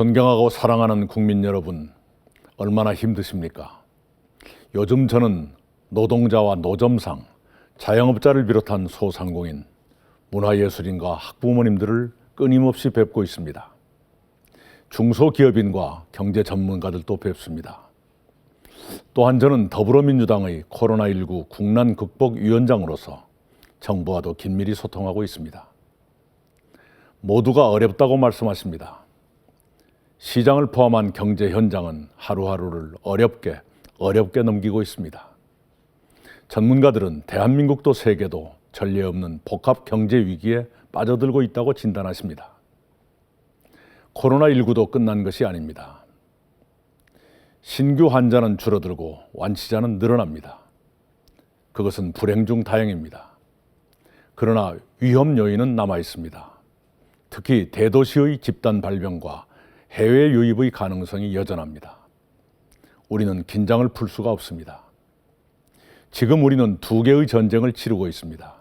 존경하고 사랑하는 국민 여러분, 얼마나 힘드십니까? 요즘 저는 노동자와 노점상, 자영업자를 비롯한 소상공인, 문화예술인과 학부모님들을 끊임없이 뵙고 있습니다. 중소기업인과 경제 전문가들도 뵙습니다. 또한 저는 더불어민주당의 코로나19 국난 극복 위원장으로서 정부와도 긴밀히 소통하고 있습니다. 모두가 어렵다고 말씀하십니다. 시장을 포함한 경제 현장은 하루하루를 어렵게 어렵게 넘기고 있습니다. 전문가들은 대한민국도 세계도 전례 없는 복합 경제 위기에 빠져들고 있다고 진단하십니다. 코로나19도 끝난 것이 아닙니다. 신규 환자는 줄어들고 완치자는 늘어납니다. 그것은 불행 중 다행입니다. 그러나 위험 요인은 남아 있습니다. 특히 대도시의 집단 발병과 해외 유입의 가능성이 여전합니다. 우리는 긴장을 풀 수가 없습니다. 지금 우리는 두 개의 전쟁을 치르고 있습니다.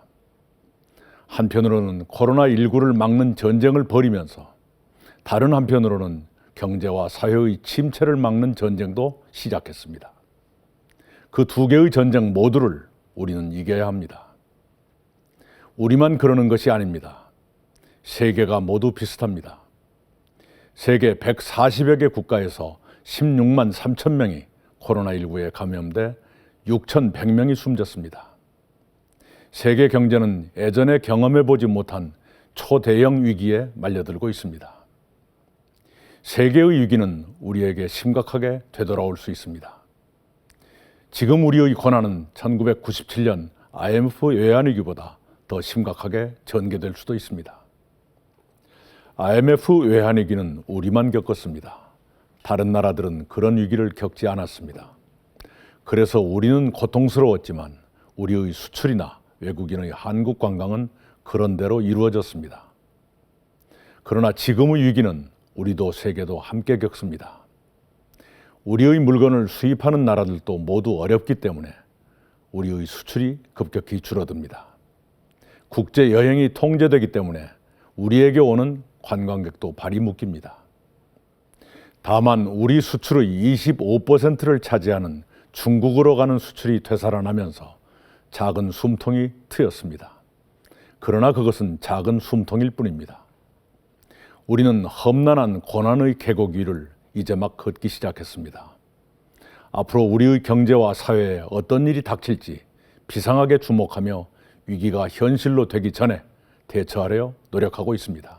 한편으로는 코로나19를 막는 전쟁을 벌이면서 다른 한편으로는 경제와 사회의 침체를 막는 전쟁도 시작했습니다. 그 두 개의 전쟁 모두를 우리는 이겨야 합니다. 우리만 그러는 것이 아닙니다. 세계가 모두 비슷합니다. 세계 140여 개 국가에서 16만 3천 명이 코로나19에 감염돼 6,100명이 숨졌습니다. 세계 경제는 예전에 경험해 보지 못한 초대형 위기에 말려들고 있습니다. 세계의 위기는 우리에게 심각하게 되돌아올 수 있습니다. 지금 우리의 고난은 1997년 IMF 외환위기보다 더 심각하게 전개될 수도 있습니다. IMF 외환 위기는 우리만 겪었습니다. 다른 나라들은 그런 위기를 겪지 않았습니다. 그래서 우리는 고통스러웠지만 우리의 수출이나 외국인의 한국 관광은 그런대로 이루어졌습니다. 그러나 지금의 위기는 우리도 세계도 함께 겪습니다. 우리의 물건을 수입하는 나라들도 모두 어렵기 때문에 우리의 수출이 급격히 줄어듭니다. 국제 여행이 통제되기 때문에 우리에게 오는 관광객도 발이 묶입니다. 다만 우리 수출의 25%를 차지하는 중국으로 가는 수출이 되살아나면서 작은 숨통이 트였습니다. 그러나 그것은 작은 숨통일 뿐입니다. 우리는 험난한 고난의 계곡 위를 이제 막 걷기 시작했습니다. 앞으로 우리의 경제와 사회에 어떤 일이 닥칠지 비상하게 주목하며 위기가 현실로 되기 전에 대처하려 노력하고 있습니다.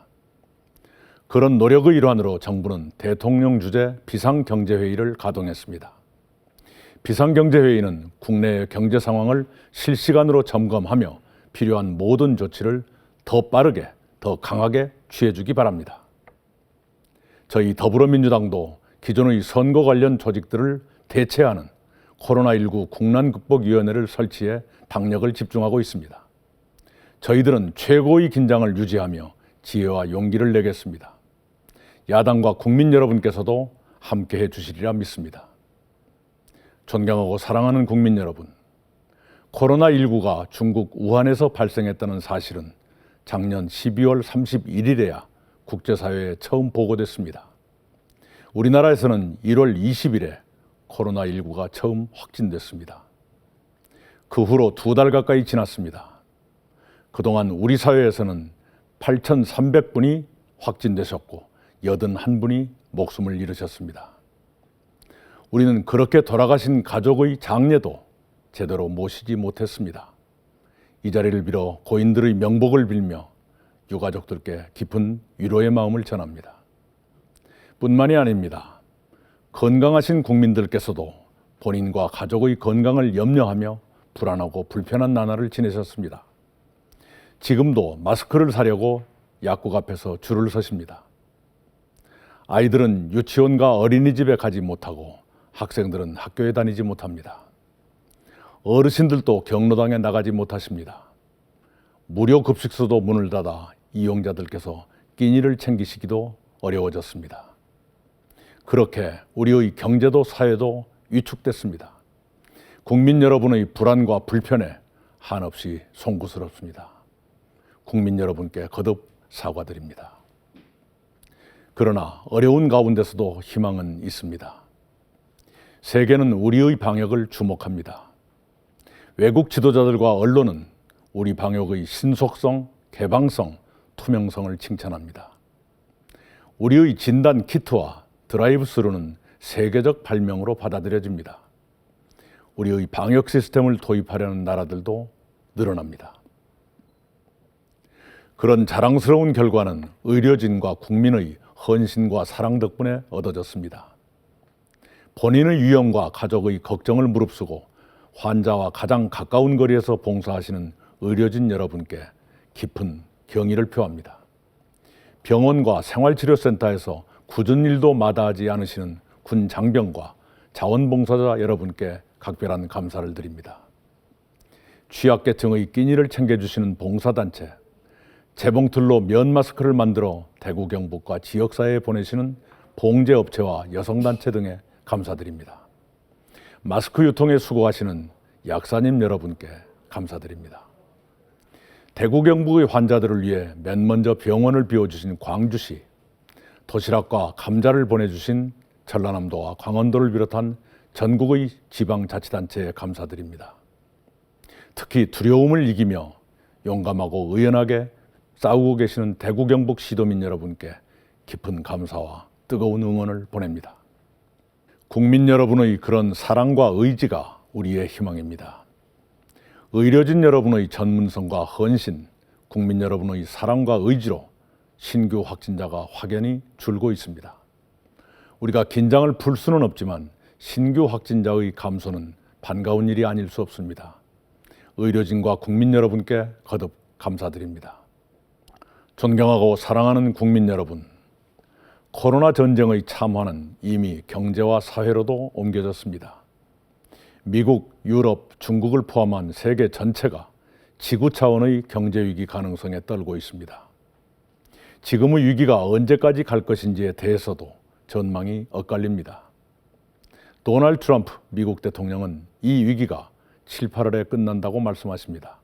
그런 노력의 일환으로 정부는 대통령 주재 비상경제회의를 가동했습니다. 비상경제회의는 국내의 경제 상황을 실시간으로 점검하며 필요한 모든 조치를 더 빠르게, 더 강하게 취해주기 바랍니다. 저희 더불어민주당도 기존의 선거 관련 조직들을 대체하는 코로나19 국난극복위원회를 설치해 당력을 집중하고 있습니다. 저희들은 최고의 긴장을 유지하며 지혜와 용기를 내겠습니다. 야당과 국민 여러분께서도 함께 해 주시리라 믿습니다. 존경하고 사랑하는 국민 여러분, 코로나19가 중국 우한에서 발생했다는 사실은 작년 12월 31일에야 국제사회에 처음 보고됐습니다. 우리나라에서는 1월 20일에 코로나19가 처음 확진됐습니다. 그 후로 두 달 가까이 지났습니다. 그동안 우리 사회에서는 8,300분이 확진되셨고 81분이 목숨을 잃으셨습니다. 우리는 그렇게 돌아가신 가족의 장례도 제대로 모시지 못했습니다. 이 자리를 빌어 고인들의 명복을 빌며 유가족들께 깊은 위로의 마음을 전합니다. 뿐만이 아닙니다. 건강하신 국민들께서도 본인과 가족의 건강을 염려하며 불안하고 불편한 나날을 지내셨습니다. 지금도 마스크를 사려고 약국 앞에서 줄을 서십니다. 아이들은 유치원과 어린이집에 가지 못하고 학생들은 학교에 다니지 못합니다. 어르신들도 경로당에 나가지 못하십니다. 무료 급식소도 문을 닫아 이용자들께서 끼니를 챙기시기도 어려워졌습니다. 그렇게 우리의 경제도 사회도 위축됐습니다. 국민 여러분의 불안과 불편에 한없이 송구스럽습니다. 국민 여러분께 거듭 사과드립니다. 그러나 어려운 가운데서도 희망은 있습니다. 세계는 우리의 방역을 주목합니다. 외국 지도자들과 언론은 우리 방역의 신속성, 개방성, 투명성을 칭찬합니다. 우리의 진단 키트와 드라이브 스루는 세계적 발명으로 받아들여집니다. 우리의 방역 시스템을 도입하려는 나라들도 늘어납니다. 그런 자랑스러운 결과는 의료진과 국민의 헌신과 사랑 덕분에 얻어졌습니다. 본인의 위험과 가족의 걱정을 무릅쓰고 환자와 가장 가까운 거리에서 봉사하시는 의료진 여러분께 깊은 경의를 표합니다. 병원과 생활치료센터에서 굳은 일도 마다하지 않으시는 군 장병과 자원봉사자 여러분께 각별한 감사를 드립니다. 취약계층의 끼니를 챙겨주시는 봉사단체, 재봉틀로 면 마스크를 만들어 대구 경북과 지역사회에 보내시는 봉제업체와 여성단체 등에 감사드립니다. 마스크 유통에 수고하시는 약사님 여러분께 감사드립니다. 대구 경북의 환자들을 위해 맨 먼저 병원을 비워주신 광주시, 도시락과 감자를 보내주신 전라남도와 강원도를 비롯한 전국의 지방자치단체에 감사드립니다. 특히 두려움을 이기며 용감하고 의연하게 싸우고 계시는 대구 경북 시도민 여러분께 깊은 감사와 뜨거운 응원을 보냅니다. 국민 여러분의 그런 사랑과 의지가 우리의 희망입니다. 의료진 여러분의 전문성과 헌신, 국민 여러분의 사랑과 의지로 신규 확진자가 확연히 줄고 있습니다. 우리가 긴장을 풀 수는 없지만 신규 확진자의 감소는 반가운 일이 아닐 수 없습니다. 의료진과 국민 여러분께 거듭 감사드립니다. 존경하고 사랑하는 국민 여러분, 코로나 전쟁의 참화는 이미 경제와 사회로도 옮겨졌습니다. 미국, 유럽, 중국을 포함한 세계 전체가 지구 차원의 경제 위기 가능성에 떨고 있습니다. 지금의 위기가 언제까지 갈 것인지에 대해서도 전망이 엇갈립니다. 도널드 트럼프 미국 대통령은 이 위기가 7, 8월에 끝난다고 말씀하십니다.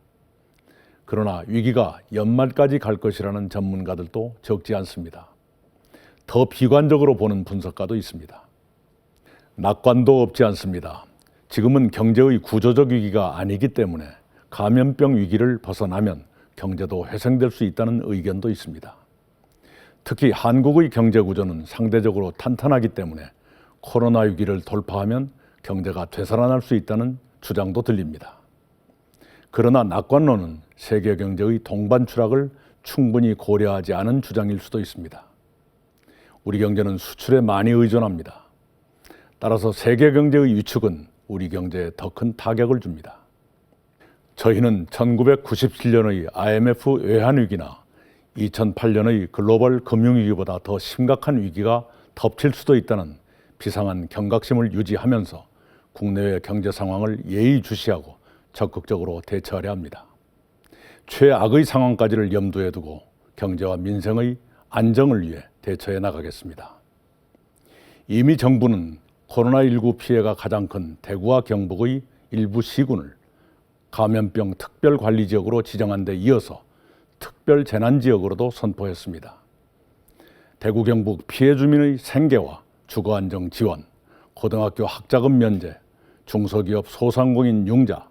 그러나 위기가 연말까지 갈 것이라는 전문가들도 적지 않습니다. 더 비관적으로 보는 분석가도 있습니다. 낙관도 없지 않습니다. 지금은 경제의 구조적 위기가 아니기 때문에 감염병 위기를 벗어나면 경제도 회생될 수 있다는 의견도 있습니다. 특히 한국의 경제 구조는 상대적으로 탄탄하기 때문에 코로나 위기를 돌파하면 경제가 되살아날 수 있다는 주장도 들립니다. 그러나 낙관론은 세계 경제의 동반 추락을 충분히 고려하지 않은 주장일 수도 있습니다. 우리 경제는 수출에 많이 의존합니다. 따라서 세계 경제의 위축은 우리 경제에 더 큰 타격을 줍니다. 저희는 1997년의 IMF 외환위기나 2008년의 글로벌 금융위기보다 더 심각한 위기가 덮칠 수도 있다는 비상한 경각심을 유지하면서 국내외 경제 상황을 예의주시하고 적극적으로 대처하려 합니다. 최악의 상황까지를 염두에 두고 경제와 민생의 안정을 위해 대처해 나가겠습니다. 이미 정부는 코로나19 피해가 가장 큰 대구와 경북의 일부 시군을 감염병 특별관리지역으로 지정한 데 이어서 특별 재난지역으로도 선포했습니다. 대구 경북 피해 주민의 생계와 주거 안정 지원, 고등학교 학자금 면제, 중소기업 소상공인 융자,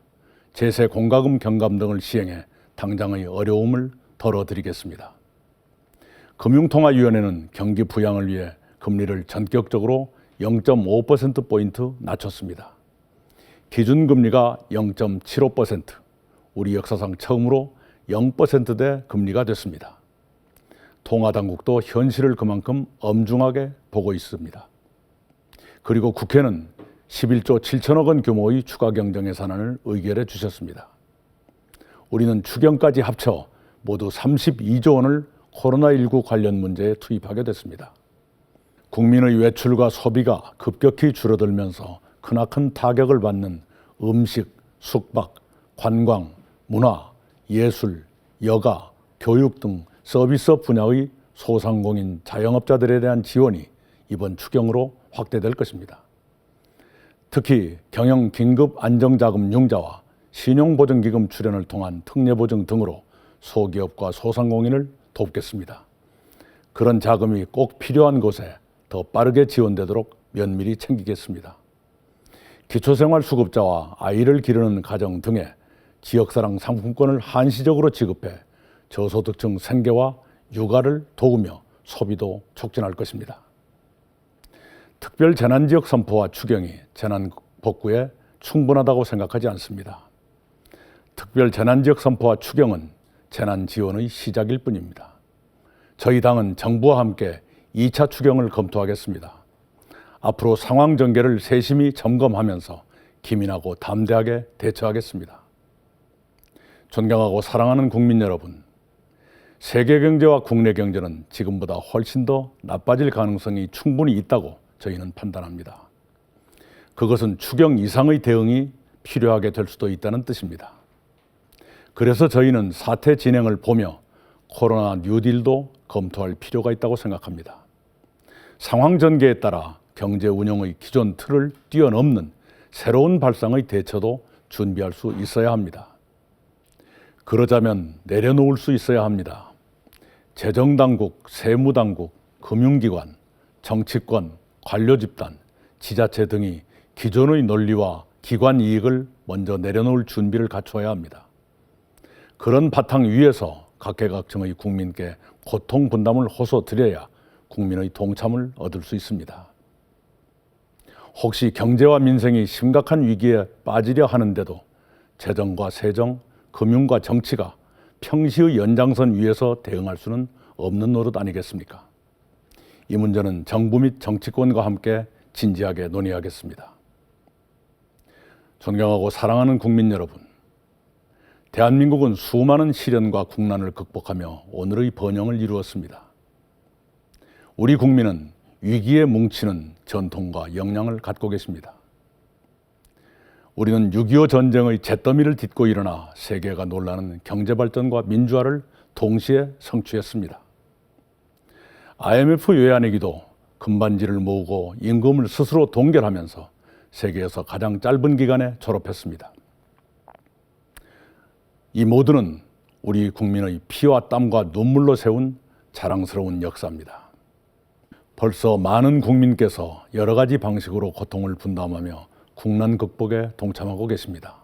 제세 공과금 경감 등을 시행해 당장의 어려움을 덜어드리겠습니다. 금융통화위원회는 경기 부양을 위해 금리를 전격적으로 0.5%포인트 낮췄습니다. 기준금리가 0.75%, 우리 역사상 처음으로 0%대 금리가 됐습니다. 통화당국도 현실을 그만큼 엄중하게 보고 있습니다. 그리고 국회는 11조 7천억 원 규모의 추가 경정 예산안을 의결해 주셨습니다. 우리는 추경까지 합쳐 모두 32조 원을 코로나19 관련 문제에 투입하게 됐습니다. 국민의 외출과 소비가 급격히 줄어들면서 크나큰 타격을 받는 음식, 숙박, 관광, 문화, 예술, 여가, 교육 등 서비스업 분야의 소상공인 자영업자들에 대한 지원이 이번 추경으로 확대될 것입니다. 특히 경영 긴급 안정자금 융자와 신용보증기금 출연을 통한 특례보증 등으로 소기업과 소상공인을 돕겠습니다. 그런 자금이 꼭 필요한 곳에 더 빠르게 지원되도록 면밀히 챙기겠습니다. 기초생활 수급자와 아이를 기르는 가정 등의 지역사랑 상품권을 한시적으로 지급해 저소득층 생계와 육아를 도우며 소비도 촉진할 것입니다. 특별 재난 지역 선포와 추경이 재난 복구에 충분하다고 생각하지 않습니다. 특별 재난 지역 선포와 추경은 재난 지원의 시작일 뿐입니다. 저희 당은 정부와 함께 2차 추경을 검토하겠습니다. 앞으로 상황 전개를 세심히 점검하면서 기민하고 담대하게 대처하겠습니다. 존경하고 사랑하는 국민 여러분, 세계 경제와 국내 경제는 지금보다 훨씬 더 나빠질 가능성이 충분히 있다고 저희는 판단합니다. 그것은 추경 이상의 대응이 필요하게 될 수도 있다는 뜻입니다. 그래서 저희는 사태 진행을 보며 코로나 뉴딜도 검토할 필요가 있다고 생각합니다. 상황 전개에 따라 경제 운영의 기존 틀을 뛰어넘는 새로운 발상의 대처도 준비할 수 있어야 합니다. 그러자면 내려놓을 수 있어야 합니다. 재정당국, 세무당국, 금융기관, 정치권, 관료 집단, 지자체 등이 기존의 논리와 기관 이익을 먼저 내려놓을 준비를 갖춰야 합니다. 그런 바탕 위에서 각계각층의 국민께 고통 분담을 호소드려야 국민의 동참을 얻을 수 있습니다. 혹시 경제와 민생이 심각한 위기에 빠지려 하는데도 재정과 세정, 금융과 정치가 평시의 연장선 위에서 대응할 수는 없는 노릇 아니겠습니까? 이 문제는 정부 및 정치권과 함께 진지하게 논의하겠습니다. 존경하고 사랑하는 국민 여러분, 대한민국은 수많은 시련과 국난을 극복하며 오늘의 번영을 이루었습니다. 우리 국민은 위기에 뭉치는 전통과 역량을 갖고 계십니다. 우리는 6.25 전쟁의 잿더미를 딛고 일어나 세계가 놀라는 경제발전과 민주화를 동시에 성취했습니다. IMF 외환위기도 금반지를 모으고 임금을 스스로 동결하면서 세계에서 가장 짧은 기간에 졸업했습니다. 이 모두는 우리 국민의 피와 땀과 눈물로 세운 자랑스러운 역사입니다. 벌써 많은 국민께서 여러 가지 방식으로 고통을 분담하며 국난 극복에 동참하고 계십니다.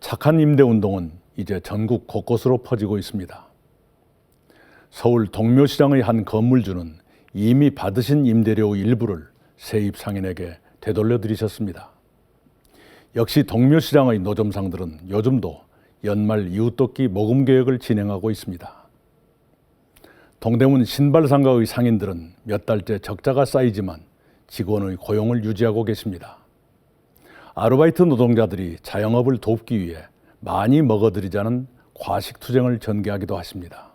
착한 임대 운동은 이제 전국 곳곳으로 퍼지고 있습니다. 서울 동묘시장의 한 건물주는 이미 받으신 임대료 일부를 세입 상인에게 되돌려 드리셨습니다. 역시 동묘시장의 노점상들은 요즘도 연말 이웃돕기 모금 계획을 진행하고 있습니다. 동대문 신발상가의 상인들은 몇 달째 적자가 쌓이지만 직원의 고용을 유지하고 계십니다. 아르바이트 노동자들이 자영업을 돕기 위해 많이 먹어들이자는 과식 투쟁을 전개하기도 하십니다.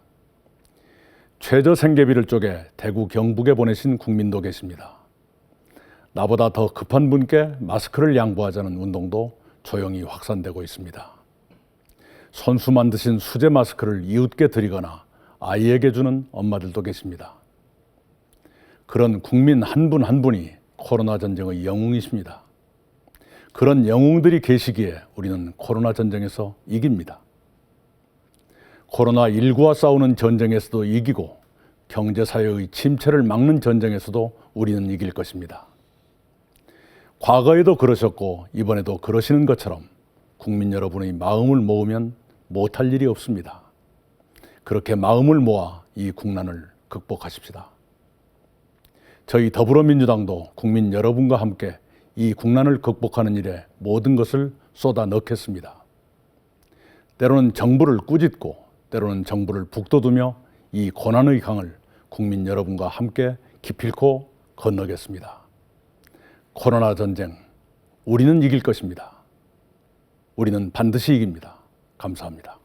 최저 생계비를 쪼개 대구 경북에 보내신 국민도 계십니다. 나보다 더 급한 분께 마스크를 양보하자는 운동도 조용히 확산되고 있습니다. 손수 만드신 수제 마스크를 이웃께 드리거나 아이에게 주는 엄마들도 계십니다. 그런 국민 한분한 분이 코로나 전쟁의 영웅이십니다. 그런 영웅들이 계시기에 우리는 코로나 전쟁에서 이깁니다. 코로나19와 싸우는 전쟁에서도 이기고 경제사회의 침체를 막는 전쟁에서도 우리는 이길 것입니다. 과거에도 그러셨고 이번에도 그러시는 것처럼 국민 여러분의 마음을 모으면 못할 일이 없습니다. 그렇게 마음을 모아 이 국난을 극복하십시다. 저희 더불어민주당도 국민 여러분과 함께 이 국난을 극복하는 일에 모든 것을 쏟아 넣겠습니다. 때로는 정부를 꾸짖고 때로는 정부를 북돋우며 이 고난의 강을 국민 여러분과 함께 기필코 건너겠습니다. 코로나 전쟁, 우리는 이길 것입니다. 우리는 반드시 이깁니다. 감사합니다.